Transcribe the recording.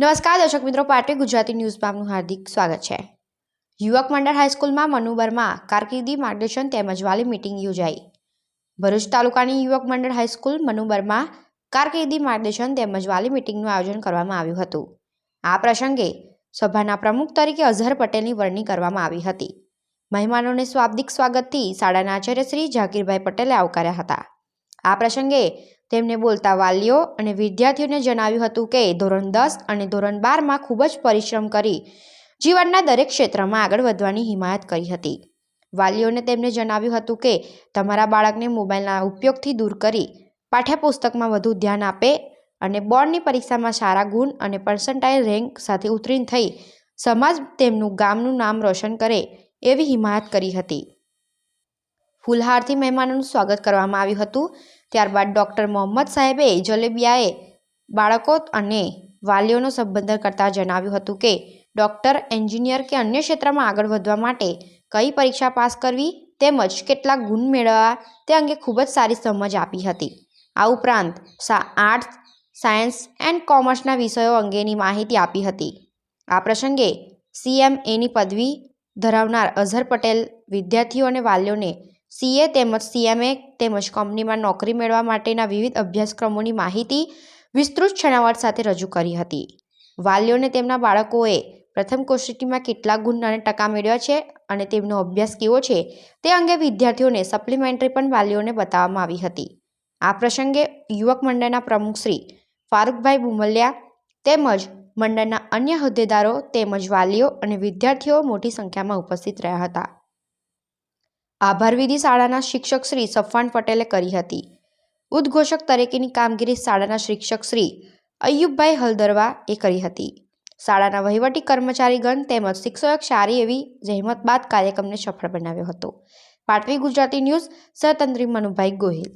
નમસ્કાર, દર્શક મિત્રો, પાર્ટી ગુજરાતી ન્યૂઝમાં આપનું હાર્દિક સ્વાગત છે. યુવક મંડળ હાઈસ્કૂલમાં મનુબરમાં કારકિર્દી માર્ગદર્શન તેમજ વાલી મિટિંગ યોજાઈ. ભરૂચ તાલુકાની યુવક મંડળ હાઈસ્કૂલ મનુબરમાં કારકિર્દી માર્ગદર્શન તેમજ વાલી મિટિંગનું આયોજન કરવામાં આવ્યું હતું. આ પ્રસંગે સભાના પ્રમુખ તરીકે અઝહર પટેલની વરણી કરવામાં આવી હતી. મહેમાનોને સ્વાબ્દિક સ્વાગતથી શાળાના આચાર્ય શ્રી ઝાકીરભાઈ પટેલે આવકાર્યા હતા. આ પ્રસંગે તેમને બોલતા વાલીઓ અને વિદ્યાર્થીઓને જણાવ્યું હતું કે ધોરણ દસ અને ધોરણ બારમાં ખૂબ જ પરિશ્રમ કરી જીવનના દરેક ક્ષેત્રમાં આગળ વધવાની હિમાયત કરી હતી. વાલીઓને તેમને જણાવ્યું હતું કે તમારા બાળકને મોબાઈલના ઉપયોગથી દૂર કરી પાઠ્યપુસ્તકમાં વધુ ધ્યાન આપે અને બોર્ડની પરીક્ષામાં સારા ગુણ અને પર્સન્ટાઇલ રેન્ક સાથે ઉત્તીર્ણ થઈ સમાજ તેમનું ગામનું નામ રોશન કરે એવી હિમાયત કરી હતી. ફૂલહારથી મહેમાનોનું સ્વાગત કરવામાં આવ્યું હતું. ત્યારબાદ ડૉક્ટર મોહમ્મદ સાહેબે જલેબિયાએ બાળકો અને વાલીઓનો સંબંધન કરતાં જણાવ્યું હતું કે, ડૉક્ટર, એન્જિનિયર કે અન્ય ક્ષેત્રમાં આગળ વધવા માટે કઈ પરીક્ષા પાસ કરવી તેમજ કેટલા ગુણ મેળવવા તે અંગે ખૂબ જ સારી સમજ આપી હતી. આ ઉપરાંત આર્ટ્સ, સાયન્સ એન્ડ કોમર્સના વિષયો અંગેની માહિતી આપી હતી. આ પ્રસંગે સીએમએની પદવી ધરાવનાર અઝહર પટેલ વિદ્યાર્થીઓ અને વાલીઓને સીએ તેમજ સીએમએ તેમજ કંપનીમાં નોકરી મેળવવા માટેના વિવિધ અભ્યાસક્રમોની માહિતી વિસ્તૃત છણાવટ સાથે રજૂ કરી હતી. વાલીઓને તેમના બાળકોએ પ્રથમ કોષ્ટીમાં કેટલા ગુણ અને ટકા મેળવ્યા છે અને તેમનો અભ્યાસ કેવો છે તે અંગે વિદ્યાર્થીઓને સપ્લિમેન્ટરી પણ વાલીઓને બતાવવામાં આવી હતી. આ પ્રસંગે યુવક મંડળના પ્રમુખ શ્રી ફારૂકભાઈ બુમલિયા તેમજ મંડળના અન્ય હોદ્દેદારો તેમજ વાલીઓ અને વિદ્યાર્થીઓ મોટી સંખ્યામાં ઉપસ્થિત રહ્યા હતા. આભાર વિધિ શાળાના શિક્ષક શ્રી સફવાન પટેલે કરી હતી. ઉદ્ઘોષક તરીકેની કામગીરી શાળાના શિક્ષક શ્રી અયુબભાઈ હલદરવા એ કરી હતી. શાળાના વહીવટી કર્મચારીગણ તેમજ શિક્ષક સારી એવી જહેમત બાદ કાર્યક્રમને સફળ બનાવ્યો હતો. પાટવી ગુજરાતી ન્યૂઝ સહતંત્રી મનુભાઈ ગોહિલ.